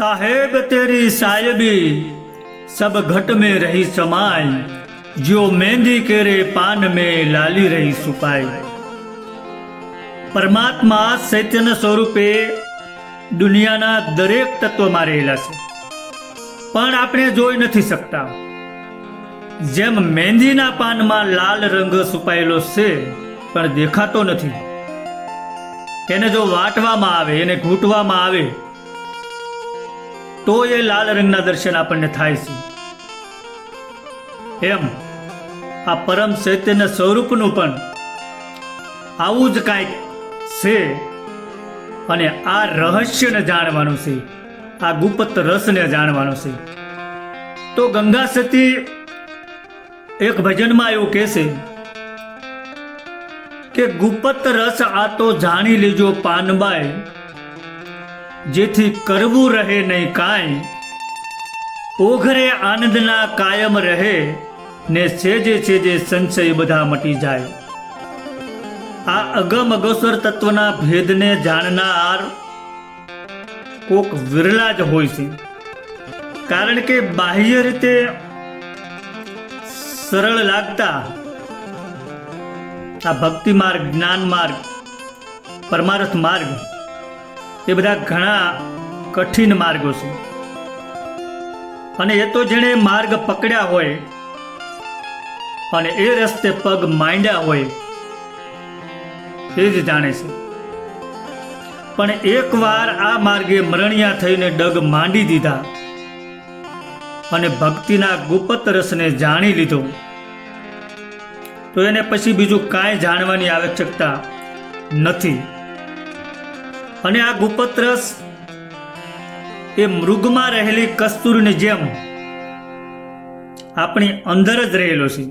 साहेब तेरी सायबी सब घट में रही समाई जो मेहंदी केरे पान में लाली રહી સુપાઈ પરમાત્મા ચૈતન્ય સ્વરૂપે દુનિયાના દરેક તત્વમાં રહેલા છે પણ આપણે જોઈ નથી શકતા જેમ મહેંદીના પાનમાં લાલ રંગ સુપાયેલો છે પણ દેખાતો નથી એને જો વાટવામાં આવે એને ઘૂંટવામાં આવે તો એ લાલ રંગના દર્શન આપણને થાય છે. એમ, આ પરમ ચૈતન્ય સ્વરૂપનું પણ આવું જ કાંઈક છે અને આ રહસ્યને જાણવાનું છે, આ ગુપ્ત રસને જાણવાનું છે. તો ગંગા સતી એક ભજનમાં એવું કહેશે કે ગુપ્ત રસ આ તો જાણી લેજો પાનબાઈ જેથી કરવું રહે નહીં કાંઈ, ઓઘરે આનંદના કાયમ રહે ને સેજે સેજે સંશય બધા મટી જાય. આ અગમ અગોસર તત્વના ભેદને જાણનાર કોક વિરલા જ હોય છે. કારણ કે બાહ્ય રીતે સરળ લાગતા આ ભક્તિ માર્ગ, જ્ઞાન માર્ગ, પરમાર્થ માર્ગ એ બધા ઘણા કઠિન માર્ગો છે. અને એ તો જેણે માર્ગ પકડ્યા હોય અને એ રસ્તે પગ માંડ્યા હોય, એ જ જાણે છે. પણ એકવાર આ માર્ગે મરણિયા થઈને ડગ માંડી દીધા અને ભક્તિના ગુપ્ત રસને જાણી લીધો, તો એને પછી બીજું કાંઈ જાણવાની આવશ્યકતા નથી. અને આ ગુપ્ત રસ એ મૃગમાં રહેલી કસ્તુરની જેમ આપણી અંદર જ રહેલો છે.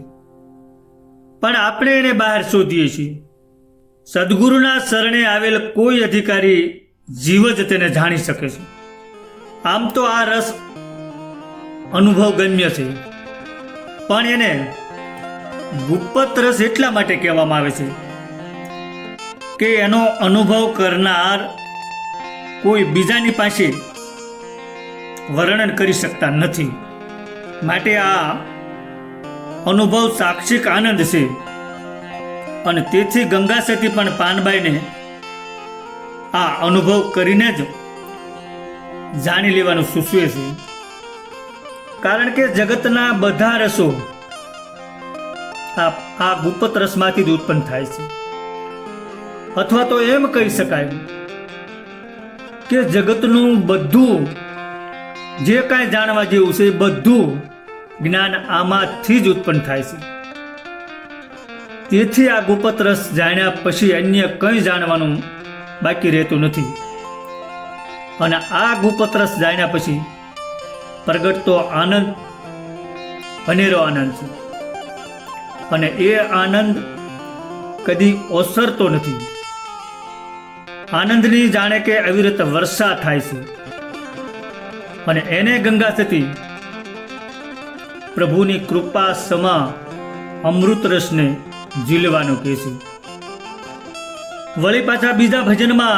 પણ આપણે એને બહાર શોધીએ છીએ. સદગુરુના શરણે આવેલ કોઈ અધિકારી જીવ જ તેને જાણી શકે છે. આમ તો આ રસ અનુભવ ગમ્ય છે. પણ એને ગુપ્ત રસ એટલા માટે કહેવામાં આવે છે કે એનો અનુભવ કરનાર કોઈ બીજાની પાસે વર્ણન કરી શકતા નથી. માટે આ અનુભવ સાક્ષિક આનંદ છે. અને તેથી ગંગા સતી પણ પાનબાઈને આ અનુભવ કરીને જ જાણી લેવાનું સૂચવે છે. કારણ કે જગતના બધા રસો આ ગુપ્ત રસમાંથી જ ઉત્પન્ન થાય છે. અથવા તો એમ કહી શકાય કે જગતનું બધું, જે કાંઈ જાણવા જેવું છે એ બધું જ્ઞાન આમાંથી જ ઉત્પન્ન થાય છે. તેથી આ ગુપ્ત રસ જાણ્યા પછી અન્ય કંઈ જાણવાનું બાકી રહેતું નથી. અને આ ગુપ્ત રસ જાણ્યા પછી પ્રગટતો આનંદ, અનેરો આનંદ છે. અને એ આનંદ કદી ઓસરતો નથી. આનંદની જાણે કે અવિરત વર્ષા થાય છે. અને એને ગંગા સતી પ્રભુની કૃપા સમા અમૃત રસને ઝીલવાનું કહે છે. વળી પાછા બીજા ભજનમાં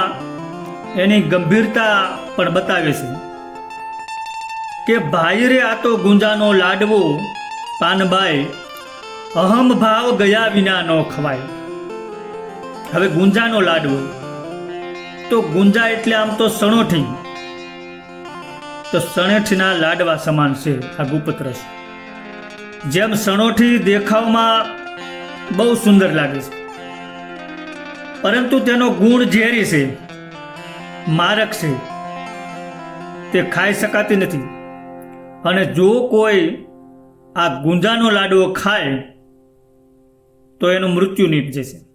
એની ગંભીરતા પણ બતાવે છે કે ભાઈ રે આ તો ગુંજાનો લાડવો પાનબાઈ અહમ ભાવ ગયા વિના નો ખવાય. હવે ગુંજાનો લાડવો તો ગુંજા એટલે આમ તો સણોઠી. તો સણેઠીના લાડવા સમાન છે, આ ગુપ્ત જેમ સણોઠી દેખાવમાં બહુ સુંદર લાગે છે. પરંતુ તેનો ગુણ ઝેરી છે, મારક છે. તે ખાઈ શકાતી નથી. અને જો કોઈ આ ગુંજાનો લાડવો ખાય, તો એનું મૃત્યુ નીપજે છે.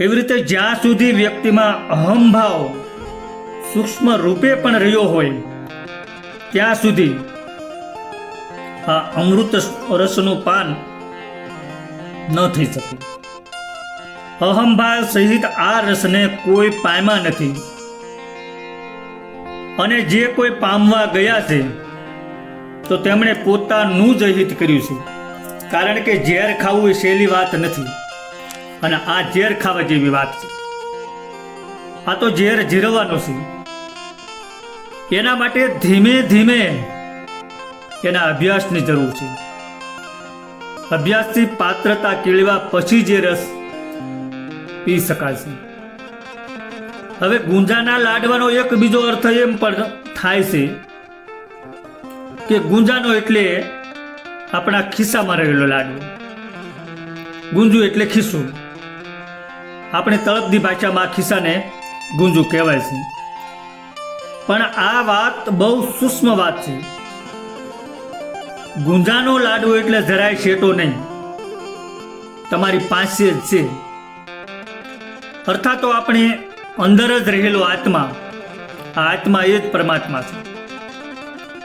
એવી રીતે જ્યાં સુધી વ્યક્તિમાં અહંભાવ સૂક્ષ્મ રૂપે પણ રહ્યો હોય, ત્યાં સુધી આ અમૃત રસનું પાન ન થઈ શકે. અહંભાવ સહિત આ રસને કોઈ પામ્યા નથી. અને જે કોઈ પામવા ગયા છે, તો તેમણે પોતાનું જ હિત કર્યું છે. કારણ કે ઝેર ખાવું એ સહેલી વાત નથી. અને આ ઝેર ખાવા જેવી વાત છે. આ તો ઝેર જીરવાનો છે. એના માટે ધીમે ધીમે એના અભ્યાસની જરૂર છે. અભ્યાસથી પાત્રતા કેળવા પછી જે રસ પી શકાશે હવે ગુંજાના લાડવાનો એક બીજો અર્થ એમ પણ થાય છે કે ગુંજાનો એટલે આપણા ખિસ્સામાં રહેલો લાડવો. ગુંજુ એટલે ખિસ્સું. આપણે તળપદી ભાષામાં ખિસ્સાને ગુંજુ કહેવાય છે. પણ આ વાત બહુ સૂક્ષ્મ વાત છે. ગુંજાનો લાડુ એટલે જરાય શેટો નહીં. તમારી પાસે જ છે. અર્થાત આપણે અંદર જ રહેલો આત્મા, આ આત્મા એ જ પરમાત્મા છે.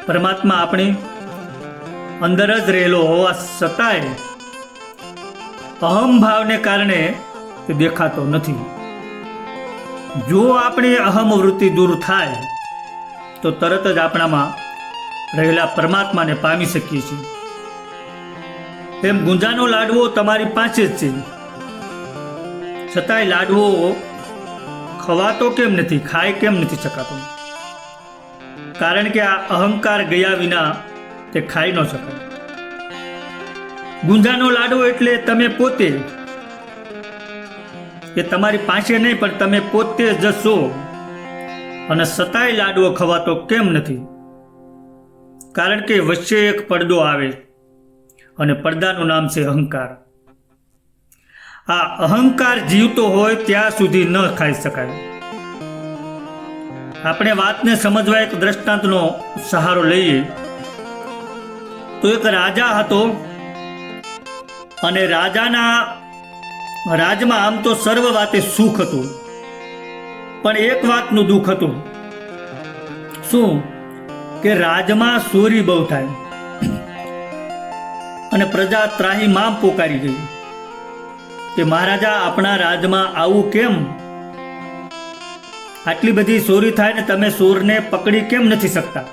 પરમાત્મા આપણી અંદર જ રહેલો હોવા છતાંય અહમ ભાવને કારણે તે દેખાતો નથી. જો આપણી અહમ વૃત્તિ દૂર થાય, તો તરત જ આપણામાં રહેલા પરમાત્માને પામી શકીએ છીએ. એમ ગુંજાનો લાડવો તમારી પાસે જ છે. છતાંય લાડવો ખવાતો કેમ નથી, ખાય કેમ નથી શકાતો? કારણ કે આ અહંકાર ગયા વિના તે ખાઈ ન શકાય. ગુંજાનો લાડવો એટલે તમે પોતે એ તમારી પાસે નહીં, પણ તમે પોતે જશો અને સતાય લાડવો ખવાતો કેમ નથી? કારણ કે વચ્ચે એક પડદો આવે અને પડદાનું નામ છે અહંકાર. આ અહંકાર જીવતો હોય ત્યાં સુધી ન ખાઈ શકાય. આપણે વાતને સમજવા એક દ્રષ્ટાંતનો સહારો લઈએ. તો એક રાજા હતો અને રાજાના રાજમાં આમ તો સર્વ વાતે સુખ હતું. પણ એક વાતનું દુઃખ હતું. શું? કે રાજમાં સોરી બહુ થાય. અને પ્રજા ત્રાહી મામ પોકારી ગઈ. કે મહારાજા, આપણા રાજમાં આવું કેમ? આટલી બધી ચોરી થાય ને તમે સોરને પકડી કેમ નથી શકતા?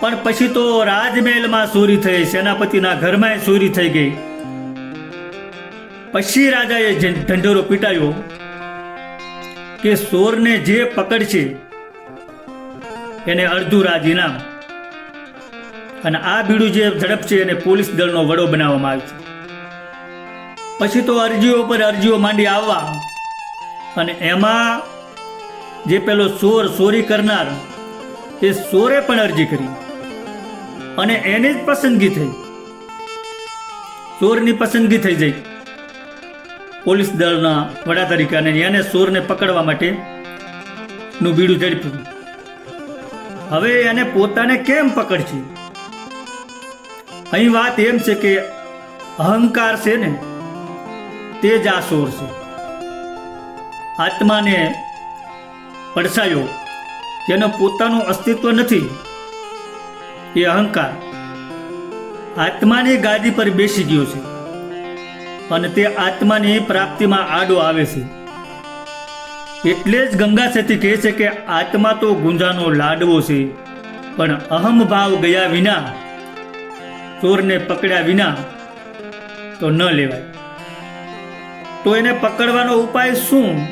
પણ પછી તો રાજમહેલમાં ચોરી થઈ, સેનાપતિના ઘરમાં ચોરી થઈ ગઈ. પછી રાજાએ ઢંઢેરો પીટાયો કે સોરને જે પકડશે, એને અડધું રાજ ઇનામ અને આ બીડું જે ઝડપ છે એને પોલીસ દળનો વડો બનાવવામાં આવે છે. પછી તો અરજીઓ પર અરજીઓ માંડી આવવા. અને એમાં જે પેલો સોર ચોરી કરનાર, એ સોરે પણ અરજી કરી. અને એની જ પસંદગી થઈ. ચોરની પસંદગી થઈ જઈ પોલીસ દળના વડા તરીકે અને એને ચોરને પકડવા માટે નું બીડું ઝડપ્યું. હવે એને પોતાને કેમ પકડશે? અહીં વાત એમ છે કે અહંકાર છે ને, તે જ આ સોર છે. આત્માને પડસાયો. જેનો પોતાનું અસ્તિત્વ નથી. એ અહંકાર. આત્માની ગાદી પર બેસી ગયો છે. અને તે આત્માની પ્રાપ્તિમાં આડો આવે છે. એટલે જ ગંગા સતી કહે છે કે આત્મા તો ગુંજાનો લાડવો છે, પણ અહમ ભાવ ગયા વિના, ચોરને પકડ્યા વિના તો ન લેવાય. તો એને પકડવાનો ઉપાય શું?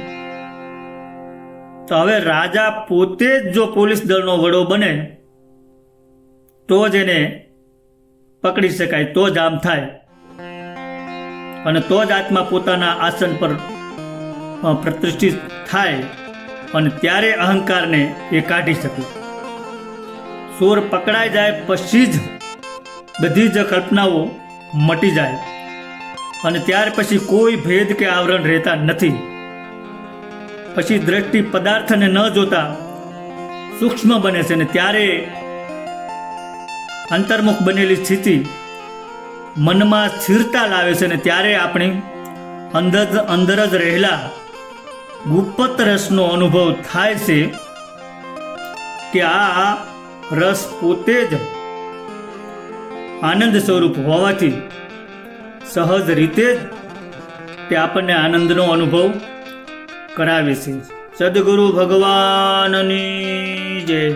તો હવે રાજા પોતે જ જો પોલીસ દળનો વડો બને, તો જ એને પકડી શકાય, તો જ આમ થાય. અને તો જ આત્મા પોતાના આસન પર પ્રતિષ્ઠિત થાય અને ત્યારે અહંકારને એ કાઢી શકે. સોર પકડાઈ જાય પછી જ બધી જ કલ્પનાઓ મટી જાય. અને ત્યાર પછી કોઈ ભેદ કે આવરણ રહેતા નથી. પછી દ્રષ્ટિ પદાર્થને ન જોતા સૂક્ષ્મ બને છે અને ત્યારે અંતર્મુખ બનેલી સ્થિતિ મનમાં સ્થિરતા લાવે છે અને ત્યારે આપણે અંદર અંદર જ રહેલા ગુપ્ત રસનો અનુભવ થાય છે કે આ રસ પોતે જ આનંદ સ્વરૂપ હોવાથી સહજ રીતે જ તે આપણને આનંદનો અનુભવ કરાવે છે. સદગુરુ ભગવાનની જય.